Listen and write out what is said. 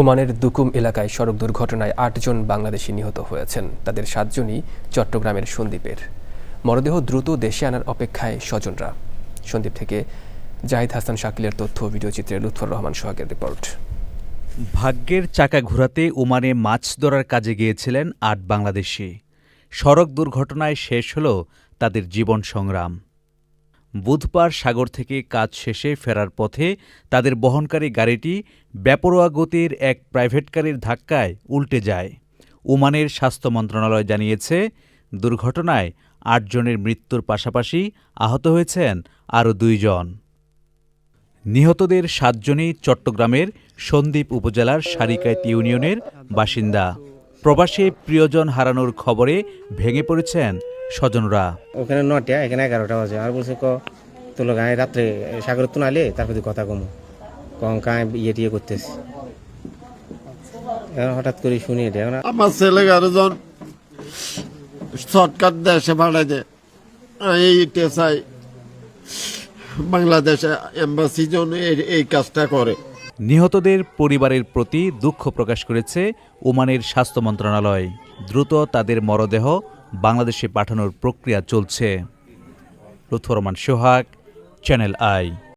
ওমানের দুকুম এলাকায় সড়ক দুর্ঘটনায় আটজন বাংলাদেশি নিহত হয়েছেন। তাদের সাতজনই চট্টগ্রামের সন্দ্বীপের। মরদেহ দ্রুত দেশে আনার অপেক্ষায় স্বজনরা। সন্দ্বীপ থেকে জাহিদ হাসান শাকিলের তথ্য ভিডিওচিত্রে লুৎফর রহমান সোহাগের রিপোর্ট। ভাগ্যের চাকা ঘোরাতে ওমানে মাছ ধরার কাজে গিয়েছিলেন আট বাংলাদেশি। সড়ক দুর্ঘটনায় শেষ হল তাদের জীবন সংগ্রাম। বুধবার সাগর থেকে কাজ শেষে ফেরার পথে তাদের বহনকারী গাড়িটি বেপরোয়া গতির এক প্রাইভেট গাড়ির ধাক্কায় উল্টে যায়। ওমানের স্বাস্থ্য মন্ত্রণালয় জানিয়েছে, দুর্ঘটনায় আটজনের মৃত্যুর পাশাপাশি আহত হয়েছেন আরও দুইজন নিহতদের সাতজনই চট্টগ্রামের সন্দ্বীপ উপজেলার সারিকাইত ইউনিয়নের বাসিন্দা। প্রবাসী প্রিয়জন হারানোর খবরে ভেঙে পড়েছেন স্বজনরা। ওখানে নটা এখানে এগারোটা বাজে। আর বলছে ক তোলো গায়ে রাত্রে সাগরের তো নালে তারপর তুই কথা কমো। কম ইয়ে টিয়ে করতেছি। হঠাৎ করে শুনি এটা। আমার ছেলে গারজন শর্টকাট দেশে ভাড়া দেয়। এইটা চাই বাংলাদেশে এম্বাসি জন এই- এই কাজটা করে। নিহতদের পরিবারের প্রতি দুঃখ প্রকাশ করেছে ওমানের স্বাস্থ্য মন্ত্রণালয়। দ্রুত তাদের মরদেহ বাংলাদেশে পাঠানোর প্রক্রিয়া চলছে। লুৎফরমান সোহাগ চ্যানেল আই